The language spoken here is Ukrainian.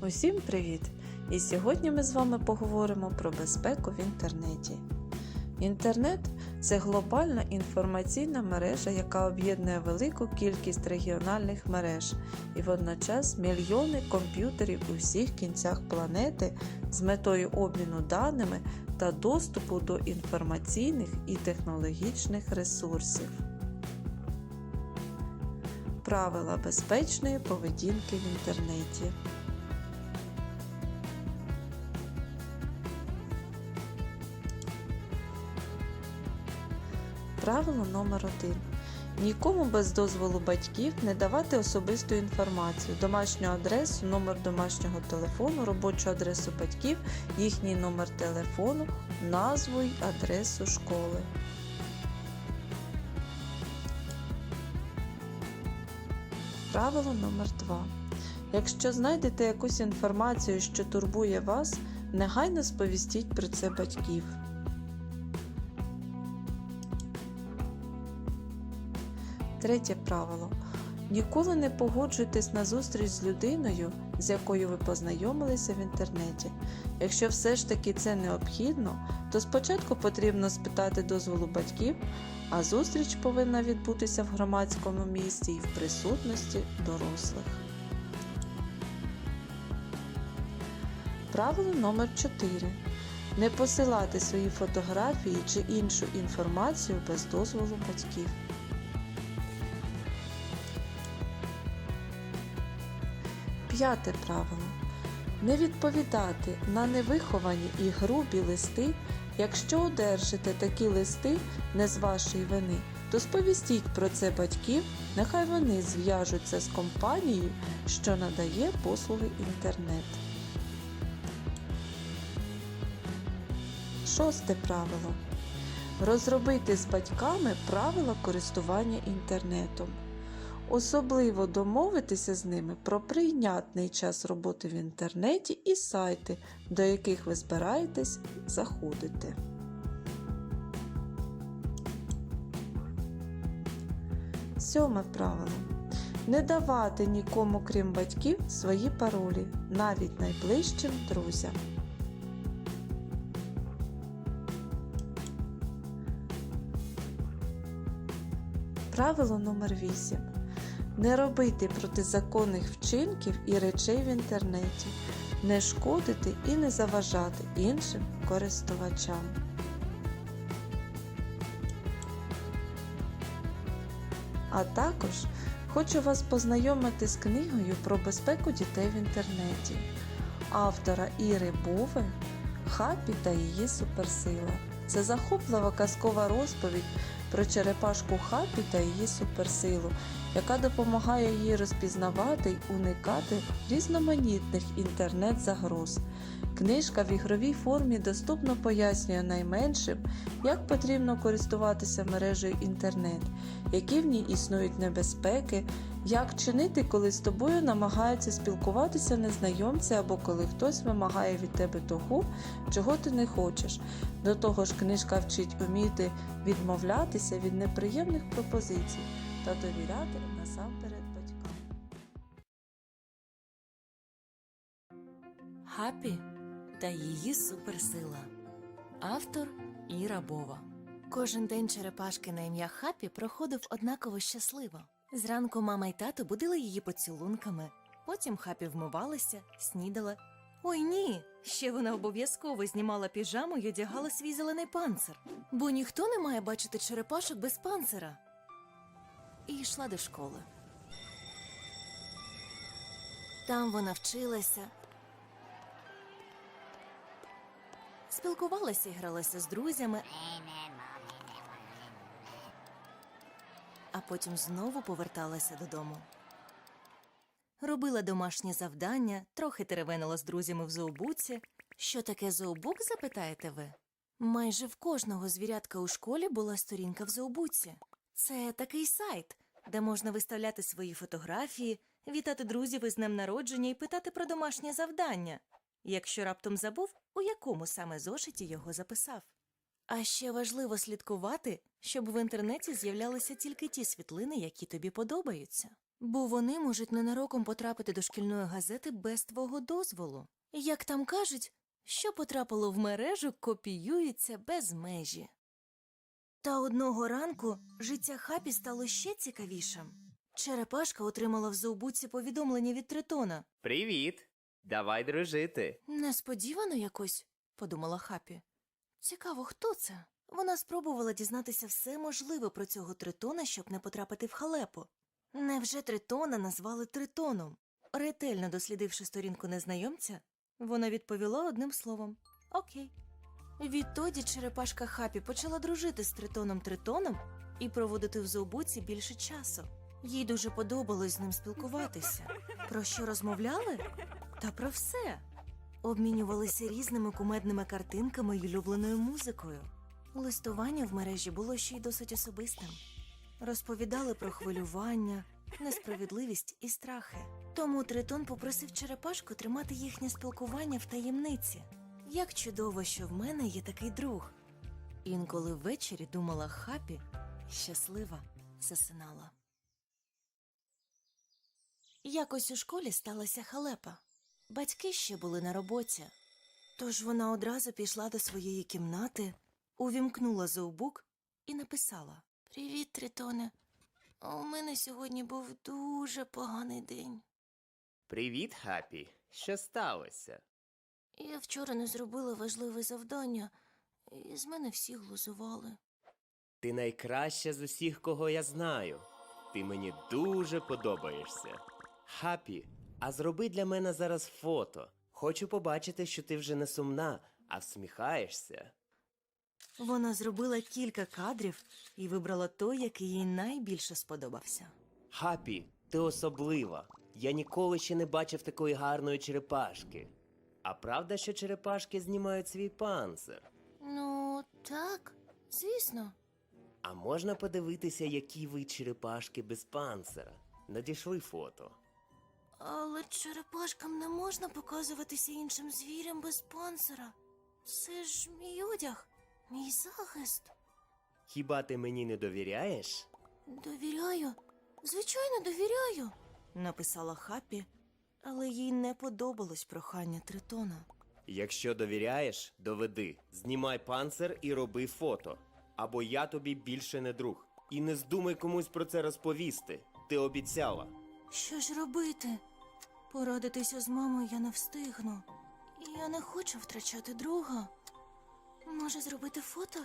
Усім привіт! І сьогодні ми з вами поговоримо про безпеку в інтернеті. Інтернет це глобальна інформаційна мережа, яка об'єднує велику кількість регіональних мереж і водночас мільйони комп'ютерів у всіх кінцях планети з метою обміну даними та доступу до інформаційних і технологічних ресурсів. Правила безпечної поведінки в інтернеті. Правило номер 1 Нікому без дозволу батьків не давати особисту інформацію, домашню адресу, номер домашнього телефону, робочу адресу батьків, їхній номер телефону, назву й адресу школи. Правило номер 2 Якщо знайдете якусь інформацію, що турбує вас, негайно сповістіть про це батьків. Третє правило. Ніколи не погоджуйтесь на зустріч з людиною, з якою ви познайомилися в інтернеті. Якщо все ж таки це необхідно, то спочатку потрібно спитати дозволу батьків, а зустріч повинна відбутися в громадському місці і в присутності дорослих. Правило номер 4. Не посилати свої фотографії чи іншу інформацію без дозволу батьків. П'яте правило. Не відповідати на невиховані і грубі листи. Якщо одержите такі листи не з вашої вини, то сповістіть про це батьків, нехай вони зв'яжуться з компанією, що надає послуги інтернет. Шосте правило. Розробити з батьками правила користування інтернетом. Особливо домовитися з ними про прийнятний час роботи в інтернеті і сайти, до яких ви збираєтесь заходити. Сьоме правило. Не давати нікому, крім батьків, свої паролі, навіть найближчим друзям. Правило номер 8. Не робити протизаконних вчинків і речей в інтернеті, не шкодити і не заважати іншим користувачам. А також хочу вас познайомити з книгою про безпеку дітей в інтернеті автора Іри Бове Хапі та її суперсила. Це захоплива казкова розповідь про черепашку Хапі та її суперсилу, яка допомагає їй розпізнавати й уникати різноманітних інтернет-загроз. Книжка в ігровій формі доступно пояснює найменшим, як потрібно користуватися мережею інтернет, які в ній існують небезпеки, як чинити, коли з тобою намагаються спілкуватися незнайомці або коли хтось вимагає від тебе того, чого ти не хочеш. До того ж, книжка вчить уміти відмовлятися від неприємних пропозицій та довіряти насамперед батькам. Хапі та її суперсила. Автор Іра Бова. Кожен день черепашки на ім'я Хапі проходив однаково щасливо. Зранку мама й тато будили її поцілунками. Потім Хапі вмивалася, снідала. Ой ні! Ще вона обов'язково знімала піжаму й одягала свій зелений панцир. Бо ніхто не має бачити черепашок без панцира. І йшла до школи. Там вона вчилася, спілкувалася і гралася з друзями, а потім знову поверталася додому. Робила домашні завдання, трохи теревенила з друзями в зообуці. Що таке зообук, запитаєте ви? Майже в кожного звірятка у школі була сторінка в зообуці. Це такий сайт, де можна виставляти свої фотографії, вітати друзів із днем народження і питати про домашнє завдання, якщо раптом забув, у якому саме зошиті його записав. А ще важливо слідкувати, щоб в інтернеті з'являлися тільки ті світлини, які тобі подобаються. Бо вони можуть ненароком потрапити до шкільної газети без твого дозволу. Як там кажуть, що потрапило в мережу, копіюється без межі. Та одного ранку життя Хапі стало ще цікавішим. Черепашка отримала в зообуці повідомлення від Тритона. Привіт! Давай дружити. Несподівано якось, подумала Хапі. Цікаво, хто це? Вона спробувала дізнатися все можливе про цього тритона, щоб не потрапити в халепу. Невже тритона назвали тритоном? Ретельно дослідивши сторінку незнайомця, вона відповіла одним словом Окей. Відтоді черепашка Хапі почала дружити з тритоном тритоном і проводити в зообуці більше часу. Їй дуже подобалось з ним спілкуватися. Про що розмовляли? Та про все. Обмінювалися різними кумедними картинками й улюбленою музикою. Листування в мережі було ще й досить особистим. Розповідали про хвилювання, несправедливість і страхи. Тому Тритон попросив черепашку тримати їхнє спілкування в таємниці. Як чудово, що в мене є такий друг. Інколи ввечері думала Хапі щаслива засинала. Якось у школі сталася халепа. Батьки ще були на роботі. Тож вона одразу пішла до своєї кімнати, увімкнула зообук і написала Привіт, Тритоне. У мене сьогодні був дуже поганий день. Привіт, Хапі. Що сталося? Я вчора не зробила важливе завдання, і з мене всі глузували. Ти найкраща з усіх, кого я знаю. Ти мені дуже подобаєшся. Хапі, а зроби для мене зараз фото. Хочу побачити, що ти вже не сумна, а всміхаєшся. Вона зробила кілька кадрів і вибрала той, який їй найбільше сподобався. Хапі, ти особлива. Я ніколи ще не бачив такої гарної черепашки. А правда, що черепашки знімають свій панцир? Ну, так, звісно. А можна подивитися, які ви черепашки без панцира? Надійшли фото. Але черепашкам не можна показуватися іншим звірям без панцира. Це ж мій одяг, мій захист. Хіба ти мені не довіряєш? Довіряю, звичайно, довіряю, написала Хаппі, але їй не подобалось прохання Тритона. Якщо довіряєш, доведи. Знімай панцир і роби фото. Або я тобі більше не друг. І не здумай комусь про це розповісти. Ти обіцяла. Що ж робити? Порадитися з мамою я не встигну. Я не хочу втрачати друга. Може зробити фото